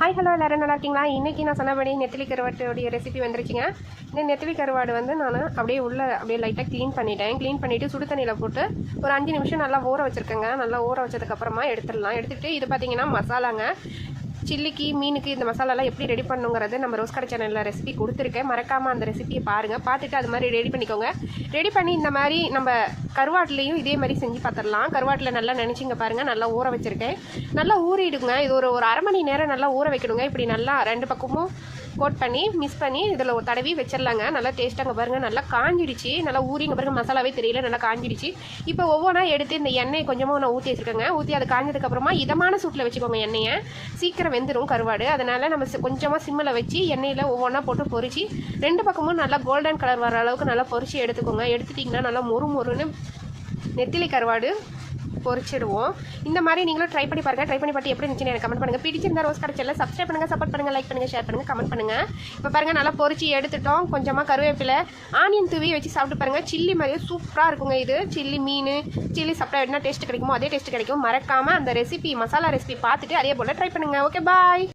Hi hello எல்லோரும் நல்லா இருக்கீங்களா? இன்றைக்கி நான் சொன்னபடி நெத்திலி கருவாட்டுடைய ரெசிபி வந்துருச்சுங்க. இந்த நெத்திலி கருவாடு வந்து நான் அப்படியே உள்ளே அப்படியே லைட்டாக க்ளீன் பண்ணிட்டேன். க்ளீன் பண்ணிவிட்டு சுடு தண்ணியில் போட்டு ஒரு அஞ்சு நிமிஷம் நல்லா ஊற வச்சுருக்கேங்க. நல்லா ஊற வச்சதுக்கப்புறமா எடுத்துடலாம். எடுத்துகிட்டு இது பார்த்தீங்கன்னா மசாலாங்க. சில்லிக்கு மீனுக்கு இந்த மசாலாலாம் எப்படி ரெடி பண்ணுங்கிறது நம்ம ரோஸ் கடை சேனலில் ரெசிபி கொடுத்துருக்கேன். மறக்காமல் அந்த ரெசிபியை பாருங்கள் பார்த்துட்டு அது மாதிரி ரெடி பண்ணிக்கோங்க. ரெடி பண்ணி இந்த மாதிரி நம்ம கருவாட்டிலையும் இதே மாதிரி செஞ்சு பார்த்துடலாம் கருவாட்டில் நல்லா நினச்சிங்க பாருங்கள் நல்லா ஊற வச்சுருக்கேன். நல்லா ஊறிடுங்க. இது ஒரு ஒரு அரை மணி நேரம் நல்லா ஊற வைக்கணுங்க. இப்படி நல்லா ரெண்டு பக்கமும் கோட் பண்ணி மிக்ஸ் பண்ணி இதில் ஒரு தடவி வச்சிடலாங்க நல்லா டேஸ்ட்டாங்க பாருங்கள் நல்லா காஞ்சிடுச்சு. நல்லா ஊறிங்க பாருங்க. மசாலாவே தெரியல. நல்லா காஞ்சிடுச்சு. இப்போ ஒவ்வொன்றா எடுத்து இந்த எண்ணெய் கொஞ்சமாக நான் ஊற்றி வச்சுருக்கேங்க. ஊற்றி அது காஞ்சதுக்கப்புறமா இதமான சூட்டில் வச்சுக்கோங்க எண்ணெயை. சீக்கிரம் வெந்துடும் கருவாடு. அதனால் நம்ம சி- கொஞ்சமாக சிம்மில் வச்சு எண்ணெயில் ஒவ்வொன்றா போட்டு பொறிச்சு ரெண்டு பக்கமும் நல்லா கோல்டன் கலர் வர அளவுக்கு நல்லா பொறிச்சு எடுத்துக்கோங்க. எடுத்துட்டிங்கன்னா நல்லா மொறு மொறுன்னு நெத்திலி கருவாடு பொரிச்சிடுவோம் இந்த மாதிரி நீங்களும் ட்ரை பண்ணி பாருங்க. ட்ரை பண்ணி பார்த்து எப்படி இருந்துச்சுன்னு எனக்கு கமெண்ட் பண்ணுங்க. பிடிச்சிருந்தா ரோஸ் கடைச்சல சப்ஸ்கிரைப் பண்ணுங்கள் சப்போர்ட் பண்ணுங்கள் லைக் பண்ணுங்க ஷேர் பண்ணுங்கள் கமெண்ட் பண்ணுங்கள் இப்போ பாருங்கள் நல்லா பொரிச்சு எடுத்துட்டோம். கொஞ்சமாக கருவேப்பிலை ஆனியன் தூவி வச்சு சாப்பிட்டு பாருங்கள் சில்லி மாதிரியே சூப்பராக இருக்குங்க இது. சில்லி மீன் சில்லி சாப்பிட்டா என்ன டேஸ்ட் கிடைக்குமோ அதே டேஸ்ட் கிடைக்கும். மறக்காம அந்த ரெசிபி மசாலா ரெசிபி பார்த்துட்டு அதே போல் ட்ரை பண்ணுங்க. Okay bye